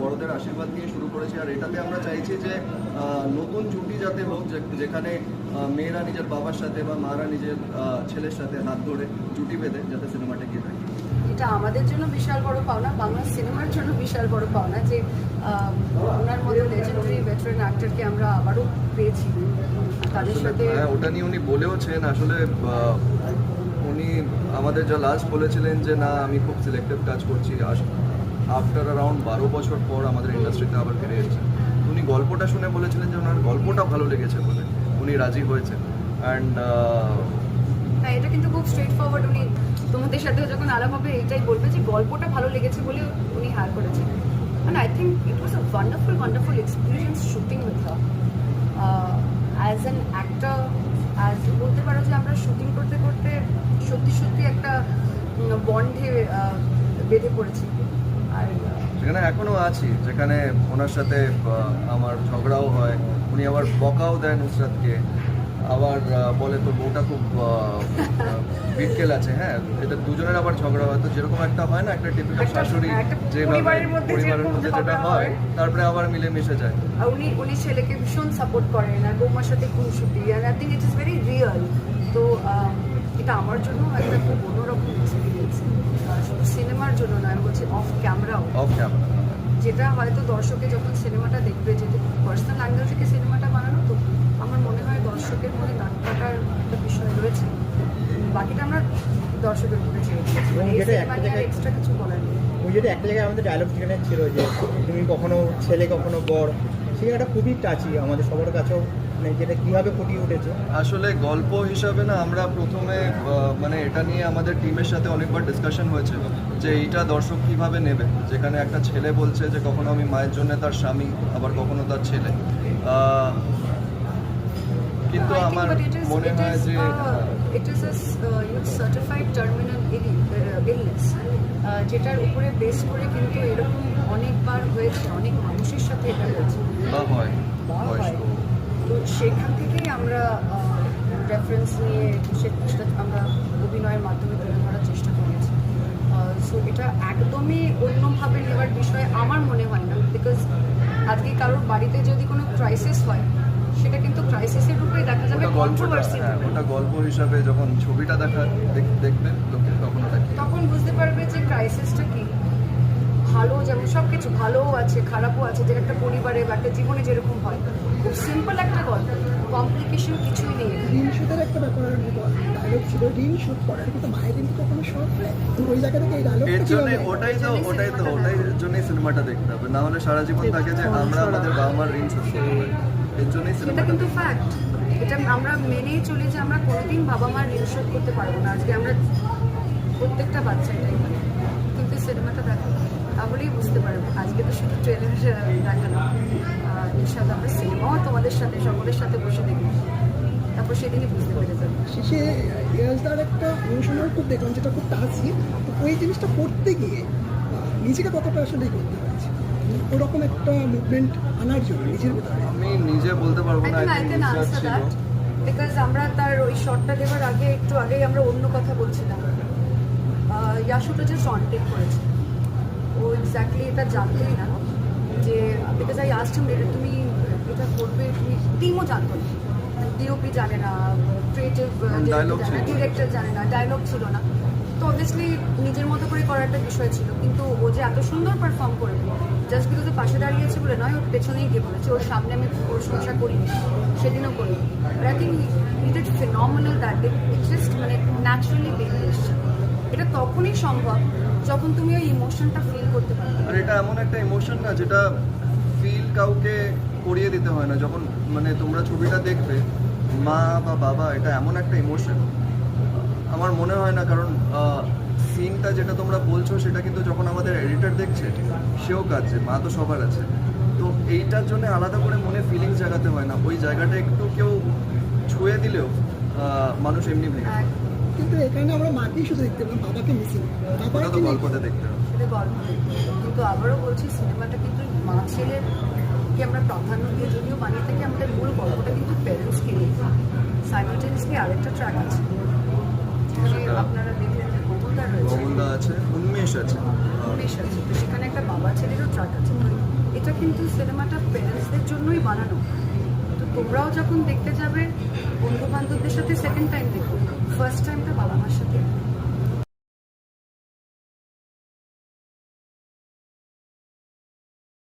বড়দের আশীর্বাদ নিয়ে শুরু করেছি। আর এটাতে আমরা চাইছি যে নতুন জুটি যাতে হোক যেখানে মেয়েরা নিজের বাবার সাথে বা মারা নিজের ছেলের সাথে হাত ধরে জুটি বেঁধে যাতে সিনেমাটা গিয়ে থাকে। এটা আমাদের জন্য বিশাল বড় পাওনা বাংলা সিনেমার জন্য বিশাল বড় পাওনা যে ওনার মতো লেজেন্ডারি ভেটারেন অ্যাক্টরকে আমরা আবারও পেয়েছি। তাদের সাথে হ্যাঁ ওটা নিয়ে উনি বলেওছেন। আসলে উনি আমাদের যা লাস্ট বলেছিলেন যে না আমি খুব সিলেক্টিভ কাজ করছি। আফটার অ্যারাউন্ড বারো বছর পর আমাদের ইন্ডাস্ট্রিতে আবার ফিরে এসেছেন উনি গল্পটা শুনে বলেছিলেন যে ওনার গল্পটা ভালো লেগেছে বলে। উনি রাজি হয়েছেন অ্যান্ড হ্যাঁ এটা কিন্তু খুব স্ট্রেট ফরওয়ার্ড উনি তোমাদের সাথে যখন আলাপ হবে এটাই বলবে যে গল্পটা ভালো লেগেছে বলে উনি হার করেছেন। And I think it was a wonderful, wonderful experience shooting with her. Uh, as an actor, বলতে পারো যে আমরা শুটিং করতে করতে সত্যি সত্যি একটা বন্ডে বেঁধে পড়েছি। সেখানে এখনও আছি যেখানে ওনার সাথে আমার ঝগড়াও হয়। উনি আবার বকাও দেন নুসরাতকে আবার বলে তোর বউটা খুব বিটকেল আছে। হ্যাঁ এটা দুজনের আবার ঝগড়া হয়। তো যেরকম একটা হয় না একটা টিপিক্যাল শাশুড়ি যেভাবে পরিবারের মধ্যে যেটা হয়। তারপরে আবার মিলে মিশে যায়। আর উনি উনি ছেলেকে ভীষণ সাপোর্ট করেন আর বৌমার সাথে খুনসুটি। আর I think it is very real তো এটা আমার জন্য একটা খুব অন্যরকম শুধু সিনেমার জন্য নয় আমি বলছি অফ ক্যামেরাও অফ ক্যামেরা যেটা হয়তো দর্শকে যখন সিনেমাটা দেখবে যেহেতু পার্সোনাল অ্যাঙ্গেল থেকে সিনেমাটা বানানো তো আমার মনে হয় দর্শকের মনে দাগ কাটার একটা বিষয় রয়েছে। বাকিটা আমরা দর্শকের মধ্যে ছেড়ে দিয়েছি এক্সট্রা কিছু বলার নেই। ওই যেটা একটা জায়গায় আমাদের ডায়লগ যেখানে ছিল যে তুমি কখনো ছেলে কখনো বড় জায়গাটা খুবই টাচি আমাদের সবার কাছেও মানে যেটা কীভাবে ফুটিয়ে উঠেছে। আসলে গল্প হিসাবে না আমরা প্রথমে মানে এটা নিয়ে আমাদের টিমের সাথে অনেকবার ডিসকাশন হয়েছে যে এইটা দর্শক কীভাবে নেবে? যেখানে একটা ছেলে বলছে যে কখনো আমি মায়ের জন্য তার স্বামী আবার কখনো তার ছেলে। কিন্তু আমার মনে হয় যে it is a s- you know, certified terminal uh, illness, uh, যেটার উপরে বেস করে কিন্তু এরকম অনেকবার হয়েছে অনেক মানুষের সাথে এটা হয়েছে। হয় হয়। তো সেখান থেকেই আমরা রেফারেন্স নিয়ে সেটা আমরা অভিনয়ের মাধ্যমে তুলে ধরার চেষ্টা করেছি। সো এটা একদমই অন্যভাবে নেওয়ার বিষয় আমার মনে হয় না বিকজ আজকে কারোর বাড়িতে যদি কোনো ক্রাইসিস হয় সেটা কিন্তু ক্রাইসিসের রূপে দেখা যাবে কন্ট্রোভার্সি হ্যাঁ ওটা গল্প হিসাবে যখন ছবিটা দেখা দেখ- দেখবে লোকে তখন ওটা তখন বুঝতে পারবে যে ক্রাইসিসটা কি। ভালো যেমন সব কিছু ভালোও আছে খারাপও আছে যে একটা পরিবারে বা একটা জীবনে যেরকম হয়। খুব সিম্পল একটা গল্প কমপ্লিকেশন কিছুই নেই। ঋণ শোধের একটা ব্যাপার ডায়লগ ছিল ঋণ শোধ করার কিন্তু মায়ের ঋণ কখনো শোধ হয় ওই জায়গা থেকে এই ডায়লগটা এর জন্য ওটাই তো ওটাই তো ওটাই জন্যই সিনেমাটা দেখতে হবে। না হলে সারা জীবন থাকে যে আমরা আমাদের বাবা মার ঋণ শোধ করতে পারি। এর জন্যই সেটা কিন্তু ফ্যাক্ট এটা আমরা মেনেই চলি যে আমরা কোনোদিন বাবা মার ঋণ শোধ করতে পারব না। আজকে আমরা প্রত্যেকটা বাচ্চা এটাই মানে কিন্তু সিনেমাটা দেখো তাহলেই বুঝতে পারবে। আজকে তো শুধু ট্রেলার দেখানো ইনশাল্লাহ আমরা সিনেমাও তোমাদের সাথে সকলের সাথে বসে দেখব। তারপর সেদিনই বুঝতে পেরে যাবে। শেষে রিয়াজদার একটা ইমোশনাল খুব দেখলাম যেটা খুব টাচি তো ওই জিনিসটা করতে গিয়ে নিজেকে কতটা আসলে করতে হয়েছে? ওরকম একটা মুভমেন্ট আনার জন্য নিজের আমি নিজে বলতে পারব না because আমরা তার ওই শটটা দেওয়ার আগে একটু আগেই আমরা অন্য কথা বলছিলাম। ইয়াশুটা যে ফ্রন্টেক করেছে। ও এক্স্যাক্টলি এটা জানতোই না যে বিকজ আই আস্ট এটা তুমি এটা করবে তুমি টিমও জানতো না। ডিওপি জানে না ক্রিয়েটিভ Dialogue না। ডিরেক্টর জানে না ডায়লগ ছিল না। তো অবভিয়াসলি নিজের মতো করে করার একটা বিষয় ছিল। কিন্তু ও যে এত সুন্দর পারফর্ম করবে জাস্ট বিকজ ও পাশে দাঁড়িয়েছে বলে নয়, ওর পেছনেই গিয়ে বলেছে, ওর সামনে আমি প্রশংসা করিনি, সেদিনও করিনি। I think did phenomenal that it just মানে ন্যাচারালি বেরিয়ে এসছে। এটা তখনই সম্ভব যখন তুমি ওই ইমোশনটা ফিল করতে আর এটা এমন একটা ইমোশন না, যেটা ফিল কাউকে করিয়ে দিতে হয় না। যখন মানে তোমরা ছবিটা দেখবে, মা বা বাবা, এটা এমন একটা ইমোশন আমার মনে হয় না কারণ সিনটা যেটা তোমরা বলছো সেটা কিন্তু যখন আমাদের এডিটর দেখছে সেও কাছে মা তো সবার আছে। তো এইটার জন্য আলাদা করে মনে ফিলিংস জাগাতে হয় না। ওই জায়গাটা একটু কেউ ছুঁয়ে দিলেও মানুষ এমনি ভেঙে যায়। কিন্তু এখানে আমরা মাকেই শুধু দেখতে পেলাম বাবাকে মিসিং ওটা তো বাবাকে গল্পতে দেখতে হবে। সেটা গল্প কিন্তু আবারও বলছি সিনেমাটা কিন্তু মা ছেলের কে আমরা প্রাধান্য দিয়ে যদিও বানিয়ে থাকি আমাদের মূল গল্পটা কিন্তু প্যারেন্টসকে নিয়ে। সাইমালটেনিয়াসলি আরেকটা ট্র্যাক আছে। সেটা- রয়েছে। আছে উন্মেষ আছে। আহ, আছে। তো সেখানে একটা বাবা ছেলেরও ট্র্যাক আছে। এটা কিন্তু সিনেমাটা প্যারেন্টসদের জন্যই বানানো। তো তোমরাও যখন দেখতে যাবে বন্ধু বান্ধবদের সাথে সেকেন্ড টাইম দেখো। ফার্স্ট টাইমটা বাবা মার সাথে।